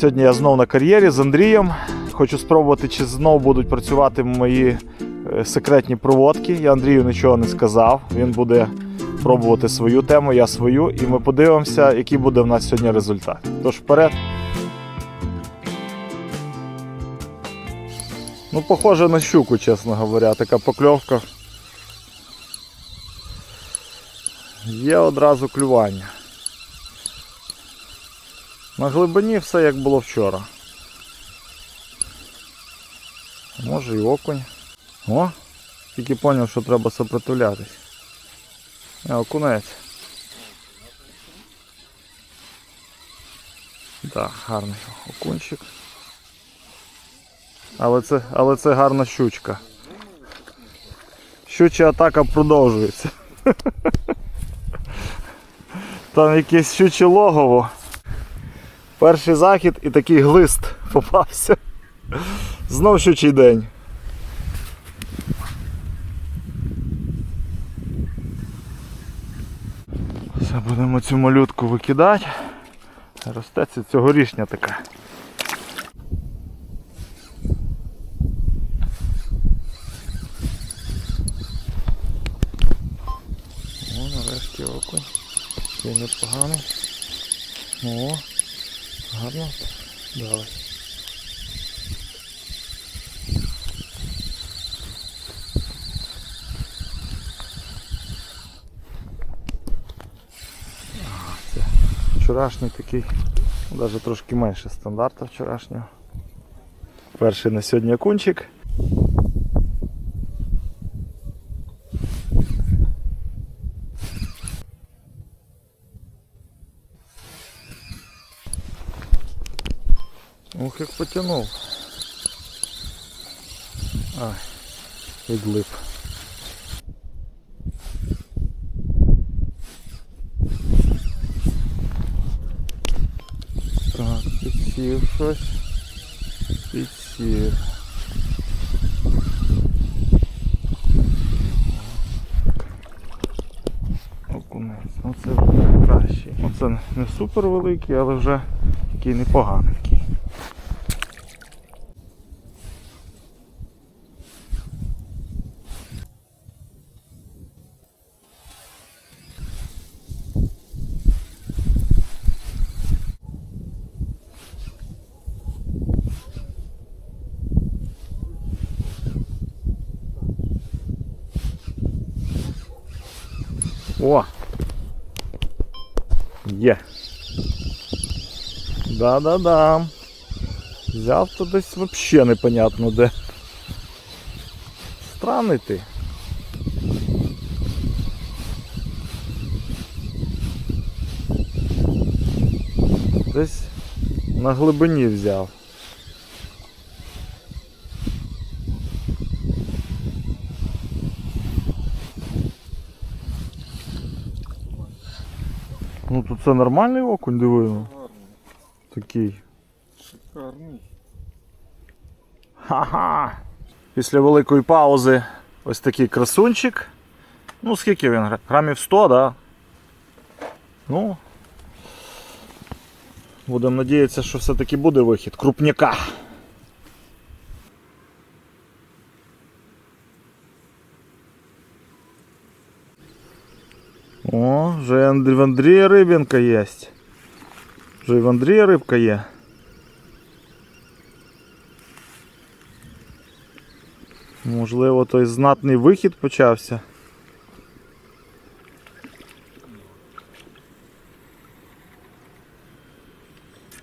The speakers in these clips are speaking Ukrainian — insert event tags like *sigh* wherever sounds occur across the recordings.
Сьогодні я знов на кар'єрі з Андрієм. Хочу спробувати, чи знов будуть працювати мої е, секретні проводки. Я Андрію нічого не сказав. Він буде пробувати свою тему, я свою, і ми подивимося, який буде в нас сьогодні результат. Тож вперед. Ну, похоже на щуку, чесно говоря, така покльовка. Є одразу клювання. На глибині все як було вчора. Може і окунь. О, тільки зрозумів, що треба сопротивлятись. А, окунець. Так, гарний окунчик. Але це, але це гарна щучка. Щуча атака продовжується. *laughs* Там якесь щуче логово. Перший захід і такий глист попався. Знов щучий день. Все, будемо цю малютку викидати. Ростеться цьогорічня така. О, нарешті окунь. Ще й непоганий. О, гарно. Давай. Вчорашній такий, навіть трошки менше стандарта вчорашнього. Перший на сьогодні окунчик. Ох, як потягнув. Ай, відлип. Так, підсів щось. Підсів. Окунець. Оце кращий. Оце не супер великий, але вже такий непоганенький. О! Є. Да-да-да. Взяв то десь взагалі непонятно де. Странний ти. Десь на глибині взяв. Ну тут це нормальний окунь дивину. Гарний, Такий. шикарний. Ха-ха! Після великої паузи ось такий красунчик. Ну, скільки він? гра- Грамів 100, да? Ну. Будемо надіятися, що все-таки буде вихід. Крупняка. О, вже в Андрія рибинка є. Вже в Андрія рибка є. Можливо, той знатний вихід почався.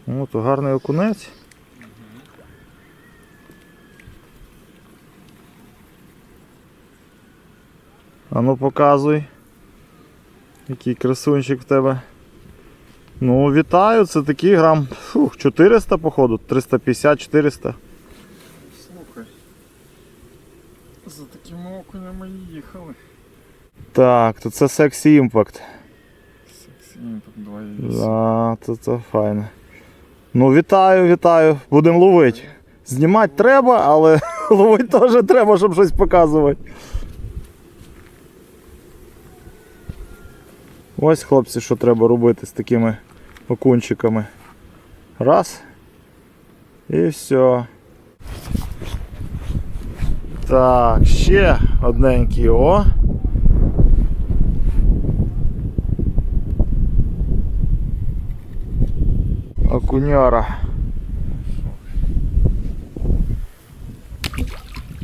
О, то гарний окунець. А ну показуй. Який красунчик в тебе. Ну, вітаю, це такий грам фух, 400 походу, 350-400. Слухай. За такими окунями і їхали. Так, то це Sexy Impact. Сексі імпакт 2,8. Да, то це файно. Ну, вітаю, вітаю. Будемо ловити. Знімати треба, але *laughs* ловити теж треба, щоб щось показувати. Ось, хлопці, що треба робити з такими окунчиками. Раз. І все. Так, ще одненький о. Окуняра.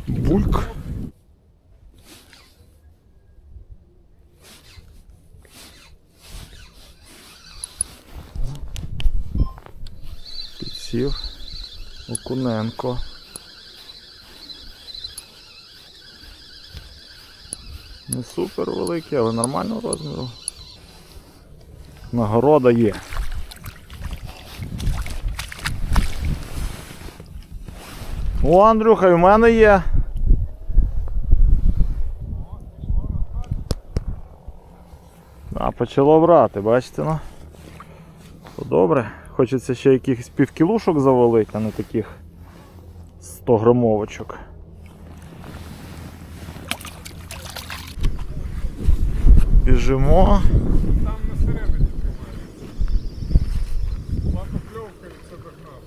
Бульк. Підсів. Окуненко. Не супер великий, але нормального розміру. Нагорода є. О, Андрюха, і в мене є. А, почало брати, бачите, ну. То добре. Хочеться ще якихось півкілушок завалити, а не таких 100 грамовочок. Біжимо. Там на середині тримається. Лапокльовка і це догнав.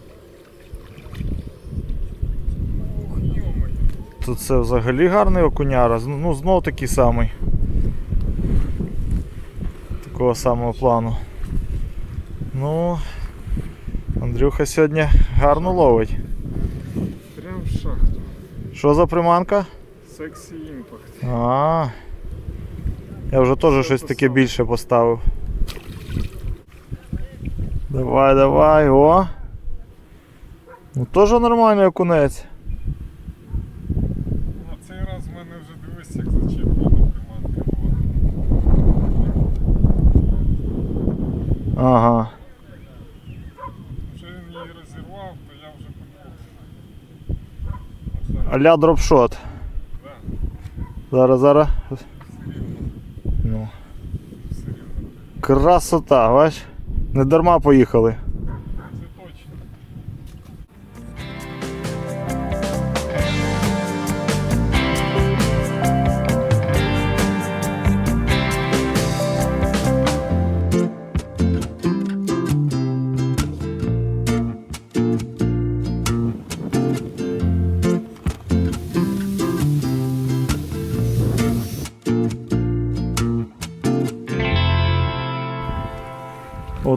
Йомай. Тут це взагалі гарний окуняра, ну знов такий самий. Такого самого плану. Ну, Андрюха сьогодні гарно ловить. Прям в шахту. Що за приманка? Сексі імпакт. А. Я вже теж щось таке більше поставив. Давай, давай, о. Ну теж нормальний окунець. На цей раз в мене вже дивись, як зачеплена приманка була. Ага. Вже він її розірвав, то я вже подумав. Аля дропшот. Зараз, зараз. Ну. Красота, бач? Не дарма поїхали.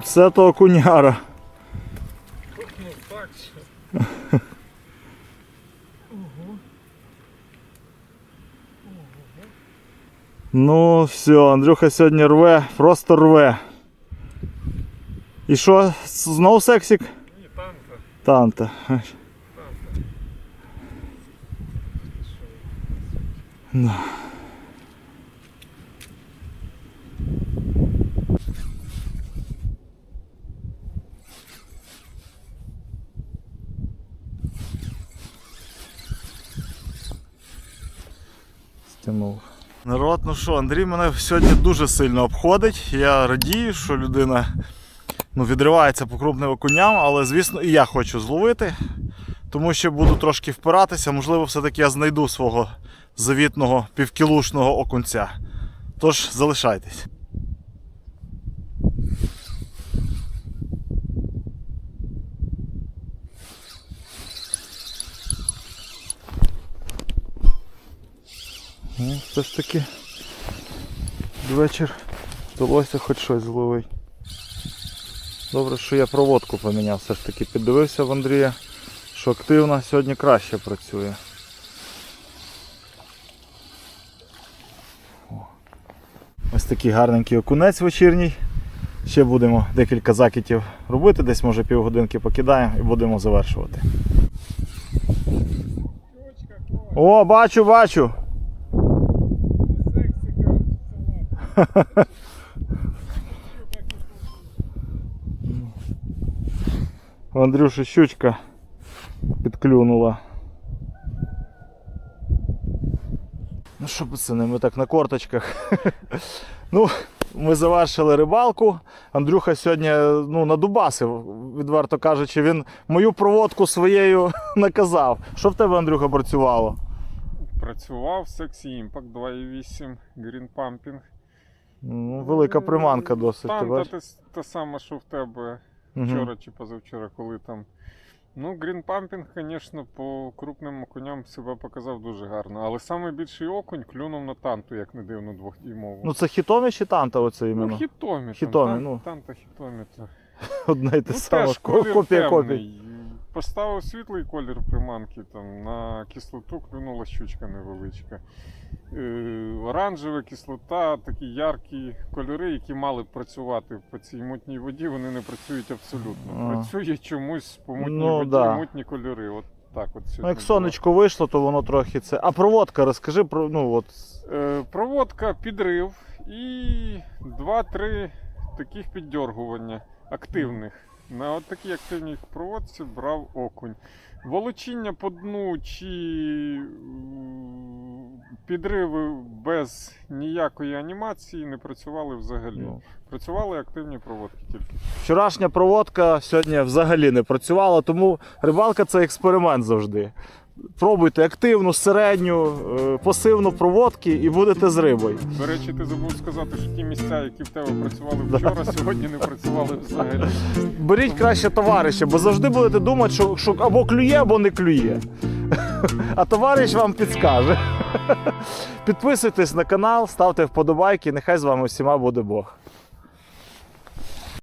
Оце то окуняра. Ну так що. Ну, все, Андрюха сьогодні рве, просто рве. І що, знов сексик? Ні, танка. Танта. Танка. Ну. Стянув. Народ, ну що, Андрій мене сьогодні дуже сильно обходить. Я радію, що людина ну, відривається по крупним окуням, але звісно і я хочу зловити, тому що буду трошки впиратися. Можливо, все-таки я знайду свого завітного півкілушного окунця. Тож залишайтесь. Ну, все ж таки вечір вдалося хоч щось зловити. Добре, що я проводку поміняв, все ж таки піддивився в Андрія, що активно сьогодні краще працює. Ось такий гарненький окунець вечірній. Ще будемо декілька закидів робити, десь може півгодинки покидаємо і будемо завершувати. О, бачу, бачу! *laughs* Андрюші щучка підклюнула. Ну що, пацани, ми так на корточках. *laughs* ну, ми завершили рибалку. Андрюха сьогодні ну, надубасив, відверто кажучи, він мою проводку своєю *laughs* наказав. Що в тебе, Андрюха, працювало? Працював Сексі Імпакт 2.8 Green Pumping. Ну, велика приманка досить. ти Танта бачиш? те, те саме, що в тебе вчора чи позавчора, коли там Ну, грінпампінг, звісно, по крупним окуням себе показав дуже гарно. Але найбільший окунь клюнув на танту, як не дивно, двохдіймову. Ну це хітомі чи танта оце Ну, хітомі. Хітомі, там, ну. Танта хітомі. то. *laughs* Одне й те Ну, саме. Копія копій. Поставив світлий колір приманки, там, на кислоту клюнула щучка невеличка. Е, оранжева кислота, такі яркі кольори, які мали б працювати по цій мутній воді, вони не працюють абсолютно. А. Працює чомусь по мутній Ну, воді, да. мутні кольори. От так от Ну, сьогодні як було. сонечко вийшло, то воно трохи це. А проводка, розкажи про. Ну от. Е, проводка, підрив і 2-3 таких піддергування активних. На отакій такій активній проводці брав окунь. Волочіння по дну чи підриви без ніякої анімації не працювали взагалі. Ну. Працювали активні проводки тільки. Вчорашня проводка сьогодні взагалі не працювала, тому рибалка це експеримент завжди. Пробуйте активну, середню, е, пасивну проводки і будете з рибою. До речі, ти забув сказати, що ті місця, які в тебе працювали вчора, сьогодні не працювали взагалі. Беріть краще товариша, бо завжди будете думати, що, що або клює, або не клює. А товариш вам підскаже. Підписуйтесь на канал, ставте вподобайки, нехай з вами всіма буде Бог.